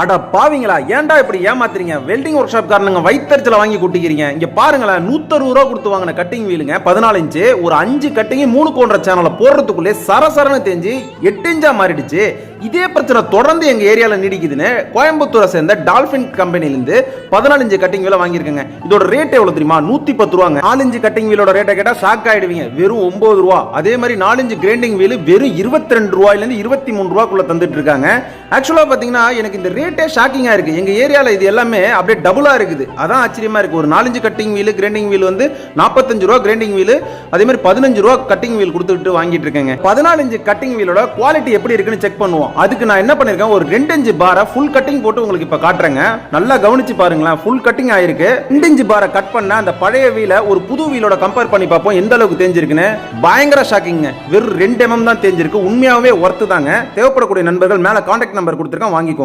அட பாவிங்களா? ஏன்டா இப்படி ஏமாத்துறீங்க? வெல்டிங் ஒர்க் ஷாப் காரணங்க வயிற்றுல வாங்கி கூட்டிக்கிறீங்க. இங்க பாருங்களேன் நூத்தறுபது ரூபா கொடுத்து வாங்கின கட்டிங் வீலுங்க பதினாலு இன்ச்சு ஒரு அஞ்சு கட்டிங் மூணு கோன்ற சேனலை போடுறதுக்குள்ளே சரசரன்னு தெரிஞ்சு எட்டு இன்ச்சா மாறிடுச்சு. இதே பிரச்சனை தொடர்ந்து எங்க ஏரியாவில் நீடிக்குதுன்னு கோயம்புத்தூரை சேர்ந்த டால்பின் கம்பெனிலேருந்து பதினாலஞ்சு கட்டிங் வீல வாங்கியிருக்கேங்க. இதோட ரேட் எவ்வளோ தெரியுமா? நூத்தி பத்து ரூபாங்க நாலஞ்சு கட்டிங் வீலோட ரேட்டை கேட்டால் ஷாக் ஆயிடுவீங்க. வெறும் ஒன்பது ரூபா. அதே மாதிரி நாலஞ்சு கிரைண்டிங் வீல் வெறும் இருபத்தி ரெண்டு ரூபாயிலேருந்து இருபத்தி மூணு ரூபாக்குள்ள தந்துட்டு இருக்காங்க. ஆக்சுவலாக பார்த்தீங்கன்னா எனக்கு இந்த ரேட்டே ஷாக்கிங்காக இருக்குது எங்கள் ஏரியாவில் இது எல்லாமே அப்படியே டபுளாக இருக்குது. அதான் ஆச்சரியமா இருக்குது ஒரு நாலஞ்சு கட்டிங் வீல் கிரைண்டிங் வீல் வந்து நாற்பத்தஞ்சு ரூபா கிரைண்டிங் வீல் அதே மாதிரி பதினஞ்சு ரூபா கட்டிங் வீல் கொடுத்துட்டு வாங்கிட்டு இருக்கேங்க. பதினாலஞ்சு கட்டிங் வீலோட குவாலிட்டி எப்படி இருக்குன்னு செக் பண்ணுவோம். அதுக்கு நான் என்ன பண்ணியிருக்கேன் ஒரு ரெண்டஞ்சு பாரை ஃபுல் கட்டிங் போட்டு உங்களுக்கு இப்போ காட்டுறேங்க. நல்லா கவனிச்சு பாருங்களேன். ஃபுல் கட்டிங் ஆயிருக்கு. ரெண்டஞ்சு பாரை கட் பண்ண அந்த பழைய வீலை ஒரு புது வீலோட கம்பேர் பண்ணி பார்ப்போம். எந்த அளவுக்கு தெரிஞ்சிருக்குன்னு பயங்கர ஷாக்கிங்க வெறும் ரெண்டு எம்எம் தான் தெரிஞ்சிருக்கு உண்மையாகவே ஒர்த்து தாங்க. தேவைப்படக்கூடிய நண்பர்கள் மேலே கான்டாக்ட் நம்பர் கொடுத்துருக்கேன். வாங்கிக்கோங்க.